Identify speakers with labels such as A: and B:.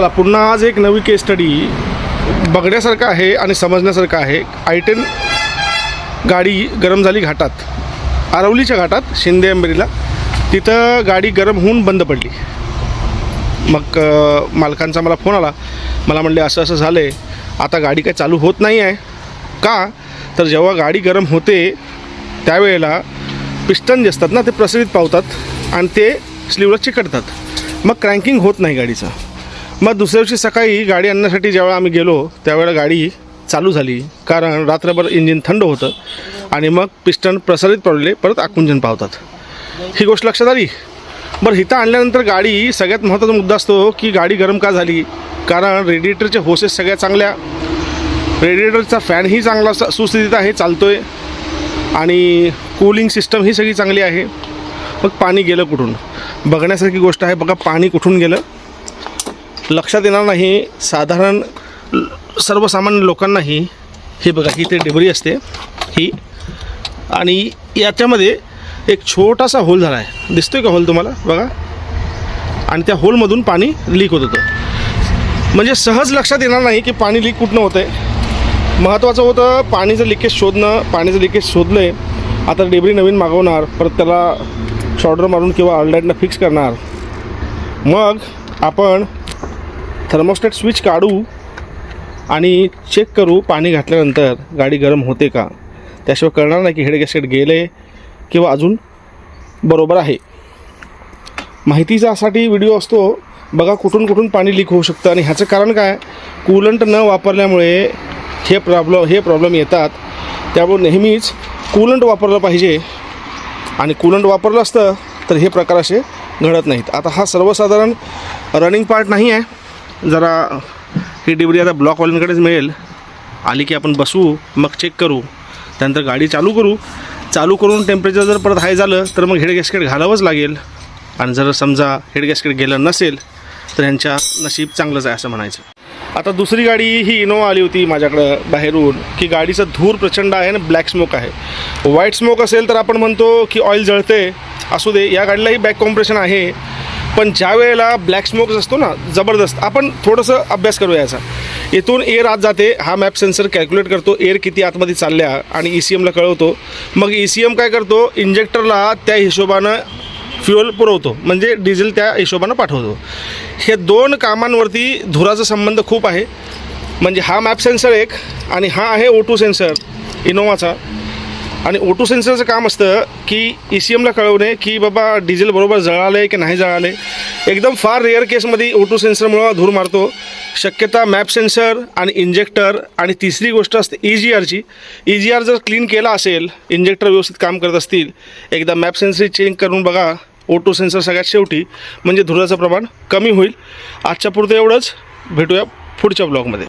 A: चला पुन्हा आज एक नवी केस स्टडी बघण्यासारखं आहे आणि समजण्यासारखं आहे. आय टेन गाडी गरम झाली घाटात आरवलीच्या घाटात शिंदे अंबेरीला. तिथं गाडी गरम होऊन बंद पडली. मग मालकांचा मला फोन आला. मला म्हणले असं असं झालं आहे आता गाडी काय चालू होत नाही आहे. का? तर जेव्हा गाडी गरम होते त्यावेळेला पिस्टन जे असतात ना ते प्रसरित पावतात आणि ते स्लीवला चिकटतात. मग क्रँकिंग होत नाही गाडीचं. मग दुसऱ्या दिवशी सकाळी गाडी आणण्यासाठी ज्यावेळेला आम्ही गेलो त्यावेळेला गाडी चालू झाली. कारण रात्रभर इंजिन थंड होतं आणि मग पिस्टन प्रसारित पडले परत आकुंजन पावतात. ही गोष्ट लक्षात आली? बरं हिथं आणल्यानंतर गाडी सगळ्यात महत्त्वाचा मुद्दा असतो की गाडी गरम का झाली? कारण रेडिएटरचे होसेस सगळ्या चांगल्या. रेडिएटरचा फॅनही चांगला सुस्थितीत आहे चालतो आहे आणि कूलिंग सिस्टम ही सगळी चांगली आहे. मग पाणी गेलं कुठून? बघण्यासारखी गोष्ट आहे बघा पाणी कुठून गेलं? लक्षात येणार नाही. साधारण सर्वसामान्य लोकांनाही हे बघा ही ते डेबरी असते. ही आणि याच्यामध्ये एक छोटासा होल झाला आहे. दिसतोय का होल तुम्हाला? बघा. आणि त्या होलमधून पाणी लीक होत होतं. म्हणजे सहज लक्षात येणार नाही की पाणी लीक कुठनं होतं आहे महत्त्वाचं होतं पाणीचं लिकेज शोधणं. पाणीचं लिकेज शोधलं आहे आता डेबरी नवीन मागवणार. परत त्याला शॉर्डर मारून किंवा ऑललाईटनं फिक्स करणार. मग आपण थर्मोस्टेट स्विच काढू आणि चेक करू पाणी घातल्यानंतर गाडी गरम होते का? त्याशिवाय कळणार नाही की हेड गॅसेट गेले किंवा अजून बरोबर आहे. माहितीच्यासाठी व्हिडिओ असतो बघा कुठून कुठून पाणी लीक होऊ शकतं आणि ह्याचं कारण काय? कूलंट न वापरल्यामुळे हे प्रॉब्लम हे प्रॉब्लेम येतात. त्यामुळे नेहमीच कूलंट वापरलं पाहिजे. आणि कूलंट वापरलं असतं तर हे प्रकार असे घडत नाहीत. आता हा सर्वसाधारण रनिंग पार्ट नाही आहे जरा ही डिबरी आता ब्लॉकवाल्यांकडेच मिळेल. आली की आपण बसू मग चेक करू. त्यानंतर गाडी चालू करू. चालू करून टेम्परेचर जर परत हाय झालं तर मग हेड गॅस्केट घालावंच लागेल. आणि जर समजा हेड गॅस्केट गेलं नसेल तर यांच्या नशीब चांगलंच आहे असं म्हणायचं. आता दुसरी गाडी ही इनोवा आली होती माझ्याकडं बाहेरून की गाडीचा धूर प्रचंड आहे आणि ब्लॅक स्मोक आहे. व्हाईट स्मोक असेल तर आपण म्हणतो की ऑइल जळते. असू दे या गाडीलाही बॅक कॉम्प्रेशन आहे. पण ज्या वेळेला ब्लॅक स्मोक असतो ना जबरदस्त आपण थोडंसं अभ्यास करूया याचा. इथून एअर आत जाते हा मॅप सेन्सर कॅल्क्युलेट करतो एअर किती आतमध्ये चालल्या आणि ई सी एमला कळवतो. मग ई सी एम काय करतो? इंजेक्टरला त्या हिशोबानं फ्युअल पुरवतो म्हणजे डिझेल त्या हिशोबानं पाठवतो. हे दोन कामांवरती धुराचा संबंध खूप आहे. म्हणजे हा मॅप सेन्सर एक आणि हा आहे ओ टू सेन्सर इनोवाचा आणि ओ टू सेन्सरचं काम असतं की ई सी एमला कळवणे की बाबा डिझेल बरोबर जळालं आहे की नाही जळाले एकदम फार रेअर केसमध्ये ओ टू सेन्सरमुळं धूर मारतो. शक्यता मॅप सेन्सर आणि इंजेक्टर आणि तिसरी गोष्ट असते ई जी आरची ई जी आर जर क्लीन केला असेल इंजेक्टर व्यवस्थित काम करत असतील एकदा मॅप सेन्सर चेंज करून बघा ओ टू सेन्सर सगळ्यात शेवटी म्हणजे धुराचं प्रमाण कमी होईल. आजच्या पुरतं एवढंच. भेटूया पुढच्या ब्लॉगमध्ये